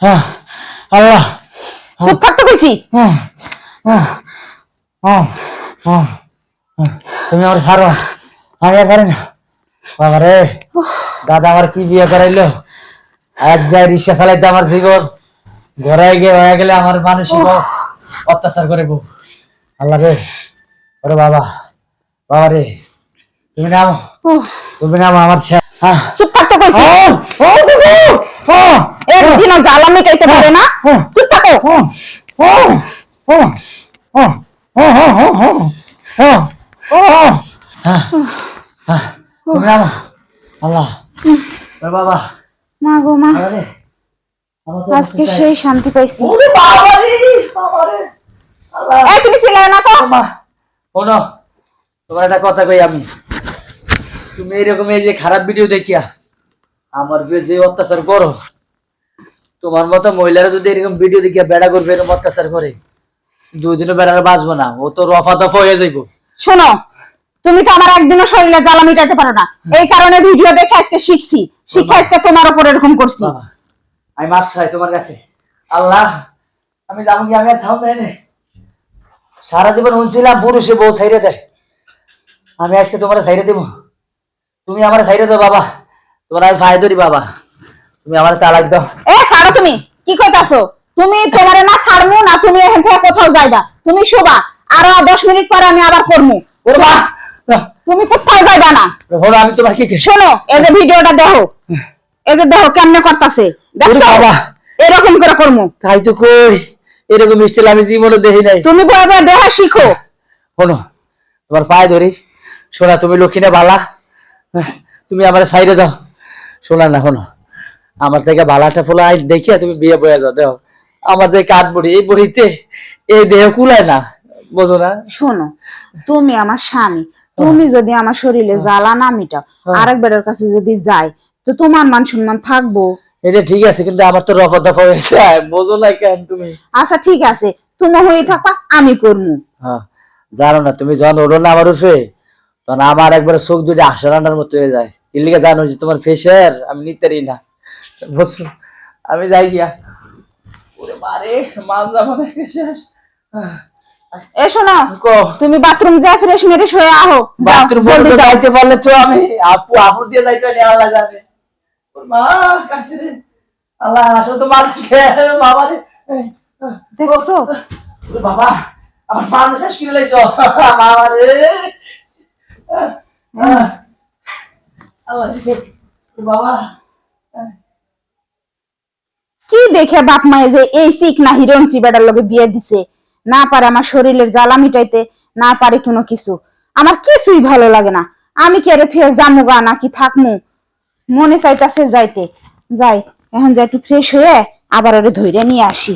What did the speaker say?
হ্যাঁ আল্লাহ। চুপ থাকতে কইছি? হুম, হুম। তুমি আমার ছাড়ো আমি আর পারি না। বাবা রে দাদা আমার কি বিয়ে করাইলো? আজ যাই রিক্সা চালাইতে আমার জীবন। ঘরে গিয়ে হয়ে গেলে আমার মানসিক অত্যাচার করে বউ আল্লাহ রে ওরে বাবা বাবা রে তুমি নামো। তুমি নামো আমার ছে- হ্যাঁ। চুপ থাকতে কইছি। ও, ও, ও, কোনোদিনও জ্বালা মেটাইতে পারে না চুপ থাকো আমি তুমি এরকম খারাপ ভিডিও দেখিয়া আমার যে অত্যাচার করো তোমার মতো মহিলারা যদি এরকম ভিডিও দেখিয়া বেড়া করবে এরকম অত্যাচার করে দুই দিনও বেড়ারা বাঁচবো না। ও তো রফা দফা হয়ে যাইবো। শোনো তুমি তো আমার একদিনও শরীরে জ্বালা মিটাইতে পারো না। এই কারণে ভিডিও দেখে আজকে শিখছি। শিখে আজকে তোমার উপর এরকম করছি। আমি মাছ চাই তোমার কাছে। আল্লাহ আমি যাব কি আমি আর থাম দেয় সারা জীবন শুনছিলাম পুরুষে বউ ছাইরে দেয়। আমি আজকে তোমার ছাইরে দেবো। তুমি আমার ছাইরে দাও বাবা। তোমার আমি ফায়দা ধরি বাবা। তুমি আমার তালাক দাও। এ ছাড়ো তুমি কি কইতাছো তুমি তোমারে না ছাড়মু না তুমি এখান থেকে কোথাও যাইবা। তুমি শোবা আরও দশ মিনিট পরে আমি আবার করমু। ওরে না, তুমি কোথাও যাইবা না। হলো আমি তোমার কি শোনো এই যে ভিডিওটা দেখো এই যে দেখো কেমনে করতাছে। দেখছ? বাবা। এরকম করে করমু। তাই তো কই এরকম স্টাইল আমি জীবনে দেখি নাই। তুমি বয়ে দেখা শিখো। শোনো তোমার পায়ে ধরি। শোনা তুমি লক্ষ্মীটা বালা। হ্যাঁ, তুমি আমার সাইডে দাও। শোনা না শোনো। আমার থেকে বালাটা ফোলা দেখিয়া তুমি বিয়ে বয়ে যাও দেও আমার যে কাঠ বড়ি এই বড়িতে এই দেহ কুলায় না বোঝো না? শোনো তুমি আমার স্বামী তুমি যদি আমার শরীরে জ্বালা না মিটাও আরেকবারের কাছে যদি যাই তো তোমার মান সম্মান থাকব। এটা ঠিক আছে কিন্তু আমার তো রফা দফা হয়েছে বোঝো না কেন তুমি? আচ্ছা ঠিক আছে তুমি হয়ে থাকবা আমি করমু। হ্যাঁ জানো না তুমি যখন ওড়ো না আমার উঠে তখন আমার একবারে চোখ দুটো আশা রান্নার মতো হয়ে যায়। এলিকে জানো যে তোমার ফেসের আমি নিতেরই না। আমি যাই গিয়া। ওরে মারে মান জামানে শেষ এ শোনো তুমি বাথরুম যা ফ্রেশ মেরেশ হয়ে আহো। বাথরুম যাও। যাইতে পারলে তো আমি আপু আপুর দিয়ে যাইতে ওর মা কাছে রে। আল্লাহ আসো তো মারছে বাবা রে। দেখছ? বাবা আমার পাঁচ শেষ করে লাইছো। বাবা রে। আল্লাহ বাবা। দেখে বাপ মায়ে যে এই শিখ না হিরঞ্চি বেটার লগে বিয়ে দিছে, না পারে আমার শরীরের জ্বালা মিটাইতে, না পারে কোনো কিছু। আমার কিছুই ভালো লাগে না। আমি কি আরে থুয়ে জামু গা নাকি থাকমু? মনে চাইতাছে যাইতে। যাই, এখন যাই একটু ফ্রেশ হয়ে আবার ওরে ধইরে নিয়ে আসি।